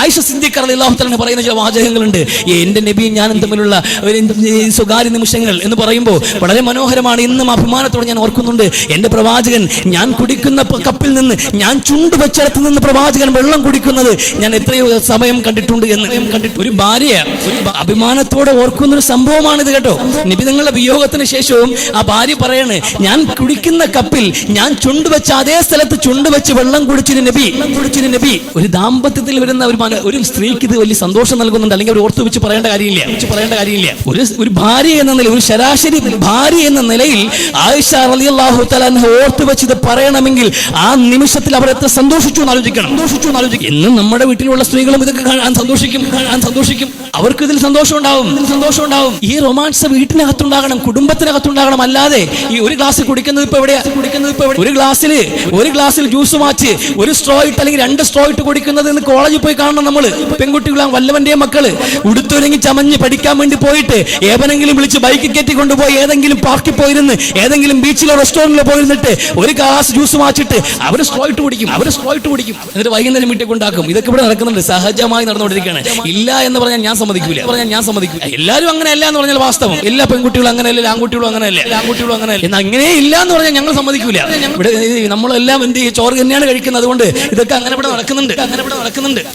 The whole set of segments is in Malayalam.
ആയിഷ പറയുന്ന ചില വാചകങ്ങളുണ്ട്. എന്റെ നബിയും ഞാനും തമ്മിലുള്ള സ്വകാര്യ നിമിഷങ്ങൾ എന്ന് പറയുമ്പോൾ വളരെ മനോഹരമാണ്. ഇന്നും അഭിമാനത്തോടെ ഞാൻ ഓർക്കുന്നുണ്ട്. എന്റെ പ്രവാചകൻ ഞാൻ കുടിക്കുന്ന കപ്പിൽ നിന്ന് ഞാൻ ചുണ്ട് വെച്ചിടത്ത് നിന്ന് പ്രവാചകൻ വെള്ളം കുടിക്കുന്നത് ഞാൻ എത്രയോ സമയം കണ്ടിട്ടുണ്ട് എന്ന്. കണ്ടിട്ട് ഒരു ഭാര്യ അഭിമാനത്തോടെ ഓർക്കുന്ന ഒരു സംഭവമാണിത് കേട്ടോ. നബി നിങ്ങളുടെ വിയോഗത്തിന് ശേഷവും ആ ഭാര്യ പറയാണ് ഞാൻ കുടിക്കുന്ന കപ്പിൽ ഞാൻ ചുണ്ട് വെച്ച അതേ സ്ഥലത്ത് ചുണ്ട് വെച്ച് വെള്ളം കുടിച്ചിന് നബി കുടിച്ചിന് നബി. ഒരു ദാമ്പത്യത്തിൽ വരുന്ന ഒരു മന- ഒരു സ്ത്രീക്ക് ഇത് വലിയ സന്തോഷം നൽകുന്നുണ്ട്. അല്ലെങ്കിൽ അവർ ഓർത്തു വെച്ച് പറയേണ്ട കാര്യമില്ല. വെച്ച് പറയേണ്ട കാര്യമില്ല. ഒരു ഒരു ഭാര്യ എന്ന നിലയിൽ ഒരു ശരാശരി ഭാര്യ എന്ന നിലയിൽ ആയിഷ റളിയല്ലാഹു തആല ഓർത്തു വെച്ച് ഇത് പറയണമെങ്കിൽ ആ നിമിഷത്തിൽ അവർ എത്ര സന്തോഷിച്ചു എന്ന് ആലോചിക്കണം. സന്തോഷിച്ചു എന്ന് ആലോചിക്കും ഇന്നും നമ്മുടെ വീട്ടിലുള്ള സ്ത്രീകളും ഇതൊക്കെ കാണാൻ സന്തോഷിക്കും. കാണാൻ സന്തോഷിക്കും. അവർക്ക് ഇതിൽ സന്തോഷം ഉണ്ടാവും. ഇതിൽ സന്തോഷം ഉണ്ടാവും. ഈ റൊമാൻസ് വീട്ടിനകത്തുണ്ടാകണം കുടുംബത്തിനകത്തുണ്ടാകണം. അല്ലാതെ ഈ ഒരു ഗ്ലാസ് കുടിക്കുന്നത് ഇപ്പൊ എവിടെയാ? കുടിക്കുന്നത് ഇപ്പൊ ഒരു ഗ്ലാസ്സിൽ ഒരു ഗ്ലാസ്സിൽ ജ്യൂസ് മാറ്റി ഒരു സ്ട്രോ ഇട്ട് അല്ലെങ്കിൽ രണ്ട് സ്ട്രോ ഇട്ട് കുടിക്കുന്നത് കോളേജിൽ കാണണം നമ്മൾ. പെൺകുട്ടികളാണ് വല്ലവന്റെ മക്കൾ. ഉടുത്തൊരുങ്ങി ചമഞ്ഞ് പഠിക്കാൻ വേണ്ടി പോയിട്ട് ഏവനെങ്കിലും വിളിച്ച് ബൈക്ക് കയറ്റി കൊണ്ടുപോയി ഏതെങ്കിലും പാർക്കിൽ പോയിരുന്ന് ഏതെങ്കിലും ബീച്ചിലോ റെസ്റ്റോറന്റിലോ പോയിരുന്നിട്ട് ഒരു ഗ്ലാസ് ജ്യൂസ് വാച്ചിട്ട് അവർ സ്ട്രോയിട്ട് കുടിക്കും അവർ സ്ട്രോയിട്ട് കുടിക്കും. എന്നിട്ട് വൈകുന്നേരം വീട്ടിൽ കൊണ്ടാക്കും ഇതൊക്കെ ഇവിടെ നടക്കുന്നുണ്ട്. സഹജമായി നടന്നുകൊണ്ടിരിക്കുകയാണ്. ഇല്ല എന്ന് പറഞ്ഞാൽ ഞാൻ സമ്മതിക്കൂല. പറഞ്ഞാൽ ഞാൻ സമ്മതിക്കൂല. എല്ലാവരും അങ്ങനെ അല്ല എന്ന് പറഞ്ഞാൽ വാസ്തവം. എല്ലാ പെൺകുട്ടികളും അങ്ങനെയല്ല ആൺകുട്ടികളും അങ്ങനെയല്ല. ആൺകുട്ടികളും അങ്ങനെയല്ല എന്നാൽ അങ്ങനെ ഇല്ല എന്ന് പറഞ്ഞാൽ ഞങ്ങൾ സമ്മതിക്കൂല. ഇവിടെ നമ്മളെല്ലാം എന്ത് ചോറ് തന്നെയാണ് കഴിക്കുന്നത്. അതുകൊണ്ട് ഇതൊക്കെ അങ്ങനെ ഇവിടെ നടക്കുന്നുണ്ട്. അങ്ങനെ ഇവിടെ നടക്കുന്നുണ്ട്.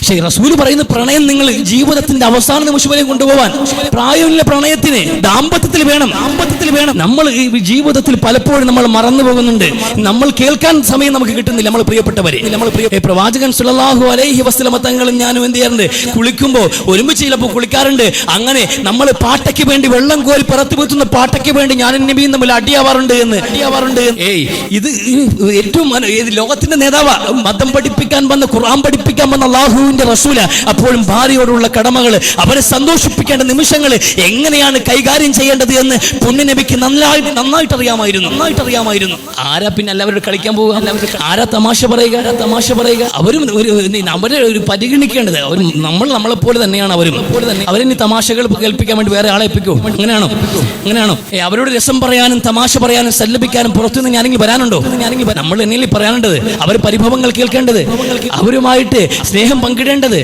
പക്ഷേ റസൂൽ പറയുന്ന പ്രണയം നിങ്ങൾ ജീവിതത്തിന്റെ അവസാന നിമിഷം വരെ കൊണ്ടുപോകാൻ പ്രായമില്ല പ്രണയത്തിന് ദാമ്പത്യത്തിൽ വേണം ദാമ്പത്യത്തിൽ വേണം. നമ്മൾ ഈ ജീവിതത്തിൽ പലപ്പോഴും നമ്മൾ മറന്നു പോകുന്നുണ്ട്. നമ്മൾ കേൾക്കാൻ സമയം നമുക്ക് കിട്ടുന്നില്ല നമ്മൾ പ്രിയപ്പെട്ടവരെ. നമ്മൾ പ്രവാചകൻ സുല്ലല്ലാഹു അലൈഹി വസല്ലമ തങ്ങളും ഞാനും എന്ത് ചെയ്യാറുണ്ട്? കുളിക്കുമ്പോൾ ഒരുമിച്ച് ചിലപ്പോൾ കുളിക്കാറുണ്ട്. അങ്ങനെ നമ്മൾ പാട്ടയ്ക്ക് വേണ്ടി വെള്ളം കോരി പുറത്തു വീത്തുന്ന പാട്ടയ്ക്ക് വേണ്ടി ഞാൻ നബിയും തമ്മിൽ അടിയാവാറുണ്ട് എന്ന്. അടിയാവാറുണ്ട് ഏയ് ഇത് ഏറ്റവും ലോകത്തിന്റെ നേതാവാ? മതം പഠിപ്പിക്കാൻ വന്ന ഖുർആൻ പഠിപ്പിക്കാൻ വന്ന അള്ളാഹുവിന്റെ റസൂല അപ്പോഴും ഭാര്യയോടുള്ള കടമകൾ അവരെ സന്തോഷിപ്പിക്കേണ്ട നിമിഷങ്ങൾ എങ്ങനെയാണ് കൈകാര്യം ചെയ്യേണ്ടത് എന്ന് പുണ്യനബിക്ക് നന്നായി നന്നായിട്ട് അറിയാമായിരുന്നു നന്നായിട്ട് അറിയാമായിരുന്നു ആരാ പിന്നെ എല്ലാവരും കളിക്കാൻ പോവുക? ആരാ തമാശ പറയുക? ആരാ തമാശ പറയുക? അവരും ഒരു അവരെ ഒരു പരിഗണിക്കേണ്ടത്. അവർ നമ്മൾ നമ്മളെ പോലെ തന്നെയാണ് അവരും. പോലെ തന്നെ അവരിനി തമാശകൾ കേൾപ്പിക്കാൻ വേണ്ടി വേറെ ആളെ ഏൽപ്പിക്കോ? അങ്ങനെയാണോ? അങ്ങനെയാണോ? അവരോട് രസം പറയാനും തമാശ പറയാനും സല്ലപിക്കാനും പുറത്തുനിന്ന് ഞാനെങ്കിൽ വരാനുണ്ടോ? ഞാനെങ്കിൽ നമ്മൾ എന്നിൽ പറയാനുണ്ടത് അവർ പരിഭവങ്ങൾ കേൾക്കേണ്ടത് അവരുമായിട്ട് സ്നേഹം പങ്കിടേണ്ടത്?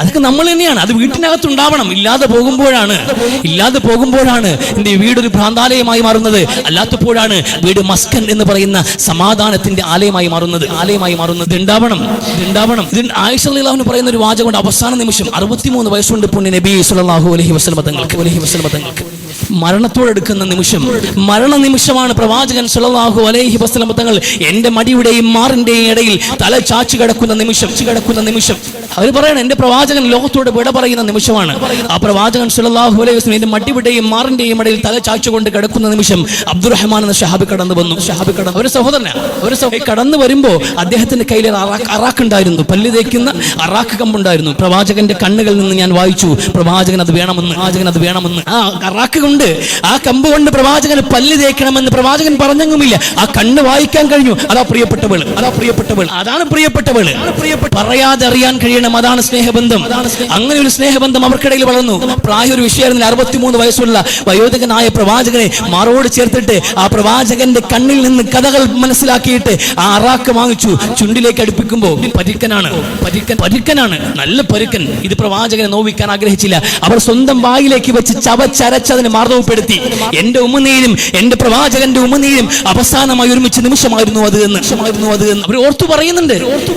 അതൊക്കെ നമ്മൾ തന്നെയാണ്. അത് വീട്ടിനകത്ത് ഉണ്ടാവണം ഇല്ലാതെ പോകുമ്പോഴാണ്. ഇല്ലാതെ പോകുമ്പോഴാണ് എന്റെ വീടൊരു ഭ്രാന്താലയമായി മാറുന്നത്. അല്ലാത്തപ്പോഴാണ് വീട് മസ്കൻ എന്ന് പറയുന്ന സമാധാനത്തിന്റെ ആലയമായി മാറുന്നത്. ആലയമായി മാറുന്നത്. ഉണ്ടാവണം. ഉണ്ടാവണം. ഇത് ആയിഷ അള്ളാഹുവിന് പറയുന്ന ഒരു വാചകമുണ്ട്. അവസാന നിമിഷം അറുപത്തിമൂന്ന് വയസ്സുണ്ട് പുണ്യ നബി സുലാഹു അലഹി വസ്ലമതങ്ങൾക്ക് അലഹി വസ്ലമതങ്ങൾക്ക് മരണത്തോടെടുക്കുന്ന നിമിഷം. മരണ നിമിഷമാണ് പ്രവാചകൻ സുലവാഹു അലൈഹി വസല്ലം തങ്ങൾ എന്റെ മടിയുടെയും മാറിന്റെയും ഇടയിൽ തല ചാച്ചു കിടക്കുന്ന നിമിഷം. കിടക്കുന്ന നിമിഷം. അവർ പറയണം എന്റെ പ്രവാചകൻ ലോകത്തോട് വിട പറയുന്ന നിമിഷമാണ്. ആ പ്രവാചകൻ സുലല്ലാഹു അലൈഹി വസ്ലം എന്റെ മടിയുടെയും മാറിന്റെയും ഇടയിൽ തല ചാച്ചുകൊണ്ട് കിടക്കുന്ന നിമിഷം അബ്ദുറഹ്മാൻ എന്ന ഷഹാബി കടന്നു വന്നു. ഷഹാബി കടന്നു ഒരു സഹോദരന ഒരു കടന്നു വരുമ്പോ അദ്ദേഹത്തിന്റെ കയ്യിൽ അറാക്ക് ഉണ്ടായിരുന്നു. പല്ല് തേക്കുന്ന അറാക്ക് കമ്പുണ്ടായിരുന്നു. പ്രവാചകന്റെ കണ്ണുകളിൽ നിന്ന് ഞാൻ വായിച്ചു. പ്രവാചകൻ അത് വേണമെന്ന് പ്രവാചകൻ അത് വേണമെന്ന്. ആ അറാക്ക് കൊണ്ട് ആ കമ്പ് കൊണ്ട് പ്രവാചകന് പല്ല് തേക്കണമെന്ന് പ്രവാചകൻ പറഞ്ഞെങ്കുമില്ല ആ കണ്ണ് വായിക്കാൻ കഴിഞ്ഞു. അതാ പ്രിയപ്പെട്ടവൾ അതാ പ്രിയപ്പെട്ടവൾ അതാണ് പ്രിയപ്പെട്ടവൾ. പ്രിയപ്പെട്ട പറയാതെ അറിയാൻ കഴിയണം. അതാണ് സ്നേഹബന്ധം. അങ്ങനെ ഒരു സ്നേഹബന്ധം അവർക്കിടയിൽ വളർന്നു. പ്രായ ഒരു വിഷയമായിരുന്നു അറുപത്തിമൂന്ന് വയസ്സുള്ള വയോധികനായ പ്രവാചകനെ മാറോട് ചേർത്തിട്ട് ആ പ്രവാചകന്റെ കണ്ണിൽ നിന്ന് കഥകൾ മനസ്സിലാക്കിയിട്ട് ആ അറാക്ക് വാങ്ങിച്ചു. ചുണ്ടിലേക്ക് അടുപ്പിക്കുമ്പോൾ പരിക്കനാണ്. പരിക്കൻ പരിക്കനാണ്. നല്ല പരുക്കൻ. ഇത് പ്രവാചകനെ നോവിക്കാൻ ആഗ്രഹിച്ചില്ല. അവർ സ്വന്തം വായിലേക്ക് വെച്ച് ചവച്ചരച്ചതിന് മാർദ്ദവപ്പെടുത്തി എന്റെ ഉമ്മനീരും എന്റെ പ്രവാചകന്റെ ഉമ്മനീരും അവസാനമായി ഒരുമിച്ച് നിമിഷമായിരുന്നു അത് എന്ന്. നിമിഷമായിരുന്നു അത് എന്ന്. അവർ ഓർത്തു പറയുന്നുണ്ട്.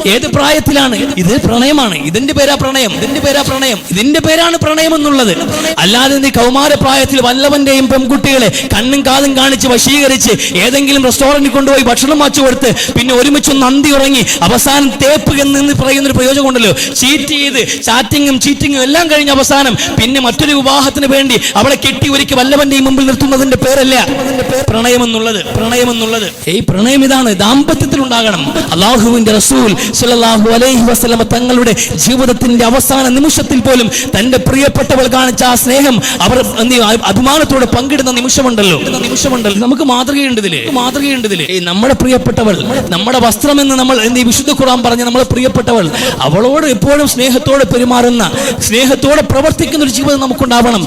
ഏത് പ്രായത്തിലാണ്? ഇത് പ്രണയമാണ്. ഇതിന്റെ പേരാ പ്രണയം. ഇതിന്റെ പേരാ പ്രണയം. ഇതിന്റെ പേരാണ് പ്രണയം എന്നുള്ളത്. അല്ലാതെ നീ കൗമാര പ്രായത്തിൽ വല്ലവന്റെയും പെൺകുട്ടികളെ കണ്ണും കാതും കാണിച്ച് വശീകരിച്ച് ഏതെങ്കിലും റെസ്റ്റോറന്റിൽ കൊണ്ടുപോയി ഭക്ഷണം വച്ചു കൊടുത്ത് പിന്നെ ഒരുമിച്ച് നന്ദി ഉറങ്ങി അവസാനം തേപ്പ് എന്ന് പറയുന്ന ഒരു പ്രയോജനം ഉണ്ടല്ലോ. ചീറ്റ് ചെയ്ത് ചാറ്റിങ്ങും ചീറ്റിങ്ങും എല്ലാം കഴിഞ്ഞ അവസാനം പിന്നെ മറ്റൊരു വിവാഹത്തിന് വേണ്ടി അവളെ കെട്ടി ഒരുക്കി വല്ലവന്റെയും മുമ്പിൽ നിർത്തുന്നതിന്റെ പേരല്ല. പ്രണയം എന്നുള്ളത് പ്രണയം എന്നുള്ളത് ഈ പ്രണയം ഇതാണ്. ദാമ്പത്യത്തിൽ ഉണ്ടാകണം. അള്ളാഹുവിന്റെ റസൂൽ സല്ലല്ലാഹു അലൈഹി വസല്ലമ തങ്ങളുടെ ജീവിതത്തിന്റെ അവസാന നിമിഷത്തിൽ പോലും തന്റെ പ്രിയപ്പെട്ടവൾ കാണിച്ച ആ സ്നേഹം അവർ അഭിമാനത്തോടെ പങ്കിടുന്ന നിമിഷമുണ്ടല്ലോ. നിമിഷമുണ്ടല്ലോ. നമുക്ക് മാതൃകയുണ്ട് ഇതിൽ. മാതൃകയുണ്ട് നമ്മുടെ പ്രിയപ്പെട്ടവൾ നമ്മുടെ വസ്ത്രം എന്ന് നമ്മൾ എന്ത് വിശുദ്ധ ഖുറാൻ പറഞ്ഞ നമ്മളെ പ്രിയപ്പെട്ടവൾ അവളോട് എപ്പോഴും സ്നേഹത്തോടെ പെരുമാറുന്ന സ്നേഹത്തോടെ പ്രവർത്തിക്കുന്ന ഒരു ജീവിതം നമുക്കുണ്ടാവണം.